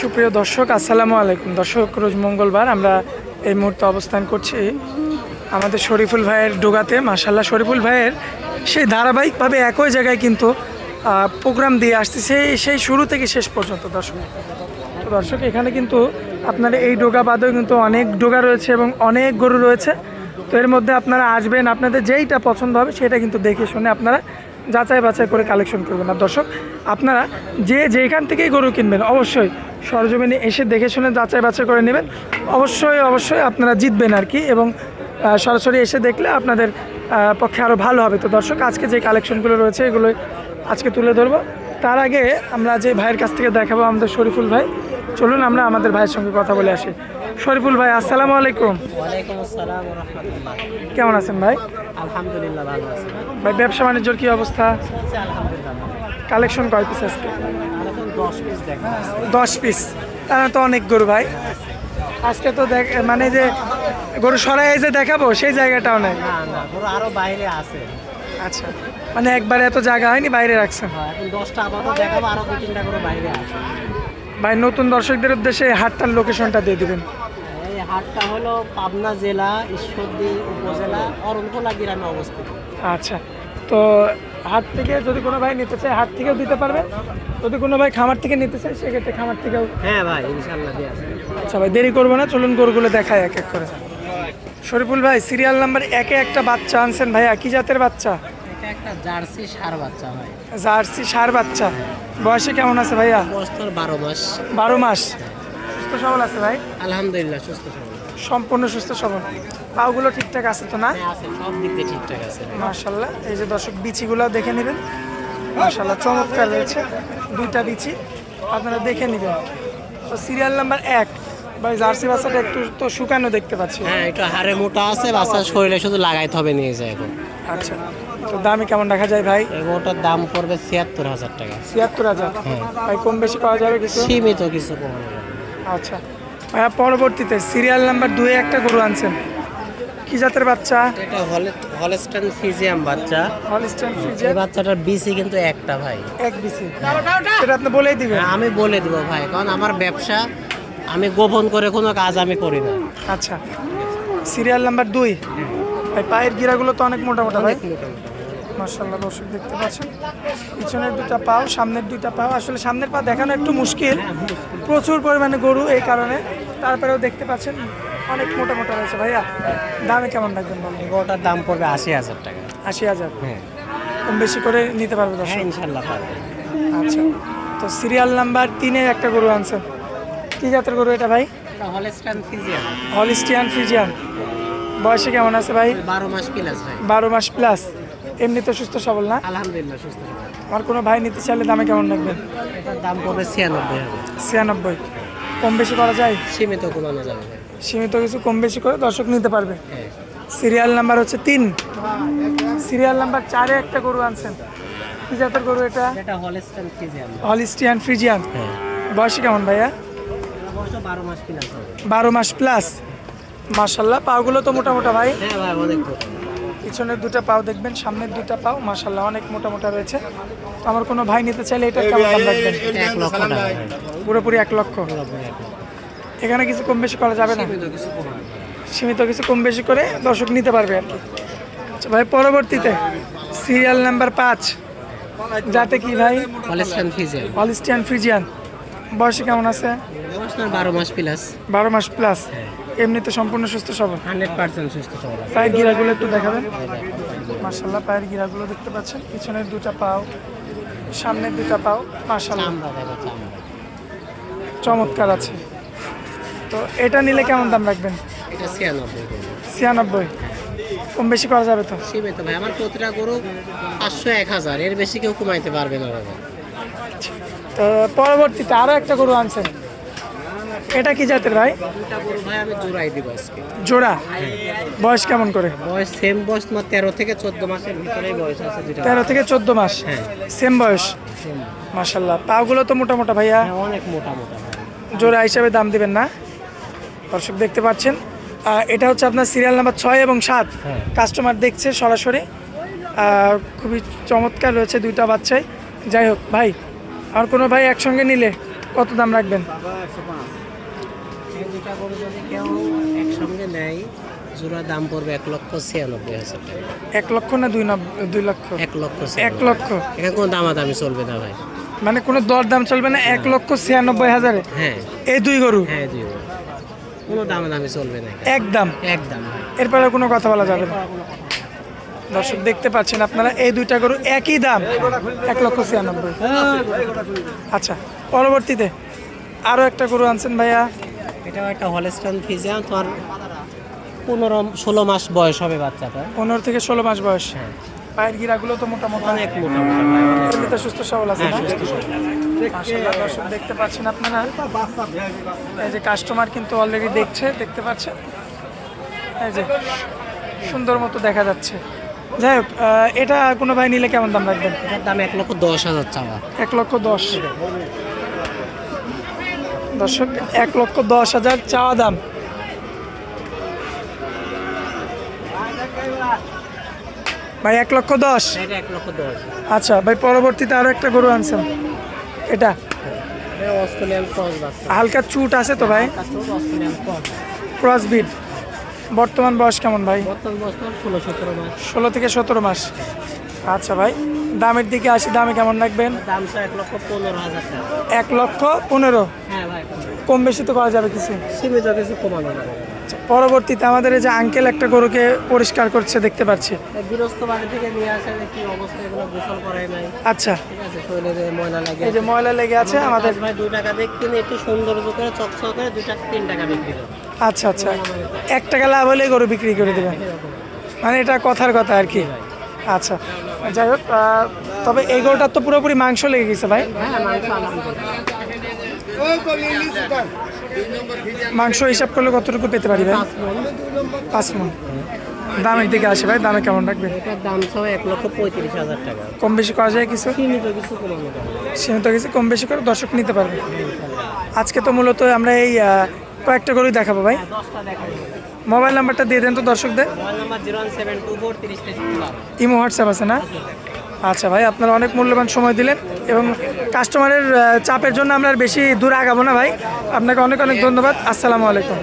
সুপ্রিয় দর্শক, আসসালামু আলাইকুম। দর্শক, রোজ মঙ্গলবার আমরা এই মুহূর্তে অবস্থান করছি আমাদের শরীফুল ভাইয়ের ডোগাতে। মাসাল্লাহ শরীফুল ভাইয়ের সেই ধারাবাহিকভাবে একই জায়গায় কিন্তু প্রোগ্রাম দিয়ে আসছে সেই সেই শুরু থেকে শেষ পর্যন্ত দর্শক। তো দর্শক, এখানে কিন্তু আপনার এই ডোগা বাদেও কিন্তু অনেক ডোগা রয়েছে এবং অনেক গরু রয়েছে। তো এর মধ্যে আপনারা আসবেন, আপনাদের যেইটা পছন্দ হবে সেটা কিন্তু দেখে শুনে আপনারা যাচাই বাছাই করে কালেকশন করবেন। আর দর্শক, আপনারা যে যেখান থেকেই গরু কিনবেন, অবশ্যই সরজমিনে এসে দেখে শুনে যাচাই বাছাই করে নেবেন। অবশ্যই অবশ্যই আপনারা জিতবেন আর কি এবং সরাসরি এসে দেখলে আপনাদের পক্ষে আরও ভালো হবে। তো দর্শক, আজকে যে কালেকশনগুলো রয়েছে এগুলো আজকে তুলে ধরবো। তার আগে আমরা যে ভাইয়ের কাছ থেকে দেখাবো আমাদের শরীফুল ভাই। চলুন আমরা আমাদের ভাইয়ের সঙ্গে কথা বলে আসি। শরীফুল ভাই আসসালামু আলাইকুম। ওয়ালাইকুম আসসালাম রহমতুল্লাহ। কেমন আছেন ভাই? আলহামদুলিল্লাহ ভালো আছি। ভাই ব্যবসা বাণিজ্যর কি অবস্থা? কালেকশন কয় পিস আজকে? দশ পিস তারা তো অনেক গরু ভাই। আজকে তো দেখ মানে যে গরু সরাই যে দেখাবো সেই জায়গাটাও নেই। আরও বাইরে আছে। আচ্ছা মানে একবারে এত জায়গা হয়নি বাইরে রাখছেন? হ্যাঁ, দশটা আপাতত দেখাবো আরও দু তিনটা করে বাইরে আছে। ভাই নতুন দর্শকদের উদ্দেশ্যে এই হাটটার লোকেশনটা দিয়ে দিবেন। এই হাটটা হলো পাবনা জেলা ঈশ্বরদী উপজেলা অরণখোলা গ্রামে অবস্থিত। আচ্ছা তো হাট থেকে যদি কোনো ভাই নিতে চায় হাট থেকেও দিতে পারবে। যদি কোনো ভাই খামার থেকে নিতে চায় সেক্ষেত্রে খামার থেকেও হ্যাঁ ভাই ইনশাল্লাহ দিয়ে আচ্ছা ভাই দেরি করব না চলুন গরুগুলো দেখায় এক এক করে। শরীফুল ভাই সিরিয়াল নাম্বার একে একটা বাচ্চা আনছেন ভাইয়া কি জাতের বাচ্চা? এটা একটা জার্সি সার বাচ্চা ভাই। জার্সি সার বাচ্চা। বয়সে কেমন আছে ভাইয়া? বয়স তোর বারো মাস। বারো মাস। সুস্থ সবল আছে ভাই? আলহামদুলিল্লাহ সুস্থ সবল। সম্পূর্ণ সুস্থ সবল। পাগুলো ঠিকঠাক আছে তো না? হ্যাঁ আছে সব দিক দিয়ে ঠিকঠাক আছে মার্শাল্লাহ এই যে দর্শক বিচিগুলো দেখে নেবেন। মার্শাল্লাহ চমৎকার রয়েছে দুইটা বিচি আপনারা দেখে নেবেন। তো সিরিয়াল নাম্বার এক। ভাই জার্সি বাচ্চাটা একটু তো শুকানো দেখতে পাচ্ছি। হ্যাঁ একটু হাড়ে মোটা আছে বাচ্চার শরীরে শুধু লাগাইতে হবে নিয়ে যায় এখন। আচ্ছা। তো দামই কেমন রাখা যায় ভাই? ওটার দাম পড়বে ছিয়াত্তর হাজার টাকা। ছিয়াত্তর হাজার। ভাই কম বেশি করা যাবে কিছু? সীমিত কিছু আচ্ছা। ভাইয়া পরবর্তীতে সিরিয়াল নাম্বার দুয়ে একটা গরু আনছেন। কি জাতের বাচ্চা? এটা হলে হলস্টান ফিজিয়াম বাচ্চা। হলিস্টাইন এই ফ্রিজের বাচ্চাটার বিসি কিন্তু একটা ভাই। এক বিসি সেটা আপনি বলেই দিবেন। হ্যাঁ, আমি বলে দেবো ভাই কারণ আমার ব্যবসা আমি গোপন করে কোনো কাজ আমি করি না। আচ্ছা। সিরিয়াল নাম্বার দুই। ভাই পায়ের গিরাগুলো তো অনেক মোটা মোটা ভাই মার্শাল্লাহ দর্শক দেখতে পাচ্ছেন। পিছনের দুটা পাও সামনের দুইটা পাও। আসলে সামনের পা দেখানো একটু মুশকিল। প্রচুর পরিমাণে গরু এই কারণে। তারপরেও দেখতে পাচ্ছেন অনেক মোটা মোটা রয়েছে। ভাইয়া দামে কেমন রাখবেন বলেন? এগুলোটার দাম পড়বে আশি হাজার টাকা। আশি হাজার? হ্যাঁ। কম বেশি করে নিতে পারবে হ্যাঁ দর্শক ইনশাল্লাহ পারবে। আচ্ছা। তো সিরিয়াল নাম্বার তিনে একটা গরু আনছেন কি জাতের গরু এটা ভাই? এটা হলস্টান ফিজিয়াম হলিস্টিয়ান ফিজিয়ান। বয়সে কেমন আছে ভাই? বারো মাস প্লাস ভাই। বারো মাস প্লাস। এমনি তো সুস্থ সবল না? আলহামদুলিল্লাহ সুস্থ সবল। আমার কোনো ভাই নিতে চাইলে দামে কেমন রাখবেন? দাম পড়বে ছিয়ানব্বই ছিয়ানব্বই। কম বেশি করা যায়? সীমিত কমানো যাবে সীমিত কিছু কম বেশি করে দর্শক নিতে পারবে। হ্যাঁ। সিরিয়াল নাম্বার হচ্ছে তিন। সিরিয়াল নাম্বার চারে একটা গরু আনছেন। কি জাতের গরু এটা? এটা হলস্টান ফিজিয়াম হলিস্টিয়ান ফ্রিজিয়ান। হ্যাঁ। বয়সে কেমন ভাইয়া? বারো মাস প্লাস বারো মাস প্লাস পাগুলো তো মোটা মোটা ভাই। হ্যাঁ ভাই অনেক। পিছনের দুটো পাও দেখবেন সামনের দুটা পাও মার্শাল্লাহ অনেক মোটা মোটা রয়েছে। তো আমার কোনো ভাই নিতে চাইলে এটা কেমন দাম রাখবেন? এক লক্ষ টাকা। পুরোপুরি এক লক্ষ। এখানে কিছু কম বেশি করা যাবে না? সীমিত কিছু কম বেশি করে দর্শক নিতে পারবে আর কি। আচ্ছা ভাই পরবর্তীতে সিরিয়াল নাম্বার পাঁচ। যাতে কি ভাই? অলিস্টিয়ান ফিজিয়াম হলিস্টিয়ান ফ্রিজিয়ান বয়সে কেমন আছে? বারো মাস প্লাস বারো মাস প্লাস এমনিতে সম্পূর্ণ সুস্থ সবল? হান্ড্রেড পার্সেন্ট সুস্থ সবল পায়ের গিরাগুলো একটু দেখাবেন। মার্শাল্লাহ পায়ের গিরাগুলো দেখতে পাচ্ছেন। পিছনের দুটা পাও সামনের দুটা পাও মার্শাল্লাহ চমৎকার আছে। তো এটা নিলে কেমন দাম রাখবেন? এটা ছিয়ানব্বই। ছিয়ানব্বই? কম বেশি করা যাবে তো? সীমিত ভাই আমার প্রতিটা গরু পাঁচশো এক হাজার। এর বেশি কেউ কমাইতে পারবে না দাদা তো পরবর্তীতে আরও একটা গরু আনছেন। এটা কি জাতের ভাই? জোড়া? বয়স কেমন করে? বয়স সেম বয়স তোমার তেরো থেকে চোদ্দ মাসের ভিতরেই বয়স আছে তেরো থেকে চোদ্দ মাস? হ্যাঁ। সেম বয়স? Same। মাসাল্লাহ পাগুলো তো মোটা মোটা ভাইয়া। হ্যাঁ অনেক মোটা মোটা জোড়া হিসাবে দাম দিবেন না। দর্শক দেখতে পাচ্ছেন। এটা হচ্ছে আপনার সিরিয়াল নাম্বার ছয় এবং সাত। হ্যাঁ। কাস্টমার দেখছে সরাসরি। খুবই চমৎকার রয়েছে দুইটা বাচ্চাই। যাই হোক ভাই আর কোনো ভাই একসঙ্গে নিলে কত দাম রাখবেন? এই দুটা গরু যদি কেউ একসঙ্গে নেয় জোড়া দাম পড়বে এক লক্ষ ছিয়ানব্বই হাজার টাকা। এক লক্ষ না দুই দুই লক্ষ? এক লক্ষ এক লক্ষ। এখানে কোনো দামাদামি চলবে না ভাই। মানে কোনো দর দাম চলবে না এক লক্ষ ছিয়ানব্বই হাজারে? হ্যাঁ। এই দুই গরু? হ্যাঁ জি কোনো দামাদামি চলবে না একদম একদম এরপরে কোনো কথা বলা যাবে না। দর্শক দেখতে পাচ্ছেন আপনারা এই দুইটা গরু একই দাম এক লক্ষ ছিয়ানব্বই। আচ্ছা পরবর্তীতে আরও একটা গরু আনছেন ভাইয়া। এটাও একটা হলেস্টান ফিজিয়াম তোমার পনেরো ষোলো মাস বয়স হবে বাচ্চাটা পনেরো থেকে ষোলো মাস বয়স। হ্যাঁ। পায়ের গিরাগুলো তো মোটামুটি অনেক মোটা মোটা ভাই অনেক এমনিতে সুস্থ সবল আছে হ্যাঁ না? দর্শক দেখতে পাচ্ছেন আপনারা। এই যে কাস্টমার কিন্তু অলরেডি দেখছে দেখতে পাচ্ছেন? এই যে সুন্দর মতো দেখা যাচ্ছে। যাই হোক এটা কোনো ভাই নিলে কেমন দাম রাখবেন? দাম এক লক্ষ দশ হাজার চাওয়া। এক লক্ষ দশ। দর্শক এক লক্ষ দশ হাজার চাওয়া দাম। ভাই এক লক্ষ দশ? আচ্ছা ভাই পরবর্তীতে আরও একটা গরু আনছেন। এটা? হালকা চুট আছে তো ভাই? Customer Australian cross. ক্রস বিট বর্তমান বয়স কেমন ভাই? ষোলো থেকে সতেরো মাস। আচ্ছা ভাই। দামের দিকে আসি দামে কেমন রাখবেন? এক লক্ষ পনেরো হ্যাঁ কম বেশি। তো করা যাবে কিছু? সীমিত কিছু কমানো যাবে না। পরবর্তীতে আমাদের এই যে আঙ্কেল একটা গরুকে পরিষ্কার করছে দেখতে পাচ্ছি। আচ্ছা। এই যে ময়লা লেগে আছে আমাদের আচ্ছা আচ্ছা। এক টাকা লাভ হলে গরু বিক্রি করে দেবেন। মানে এটা কথার কথা আর কি। আচ্ছা যাই হোক তবে এই গরুটার তো পুরোপুরি মাংস লেগে গেছে ভাই। হ্যাঁ মাংস হিসাব করলে কতটুকু পেতে পারি ভাই? পাঁচ মন। দামের দিকে আসে ভাই দামে কেমন রাখবে? দাম সব এক লক্ষ পঁয়ত্রিশ হাজার টাকা। কম বেশি করা যায় কিছু? সীমিত কিছু সীমিত কিছু কম বেশি করে দর্শক নিতে পারবে। আজকে তো মূলত আমরা এই কয়েকটা গরুই দেখাবো ভাই। দেখাই। মোবাইল নাম্বারটা দিয়ে দেন তো দর্শকদের। ইমো হোয়াটসঅ্যাপ আছে না? আচ্ছা ভাই আপনারা অনেক মূল্যবান সময় দিলেন এবং কাস্টমারের চাপের জন্য আমরা আর বেশি দূর আগাবো না ভাই। আপনাকে অনেক অনেক ধন্যবাদ। আসসালামু আলাইকুম।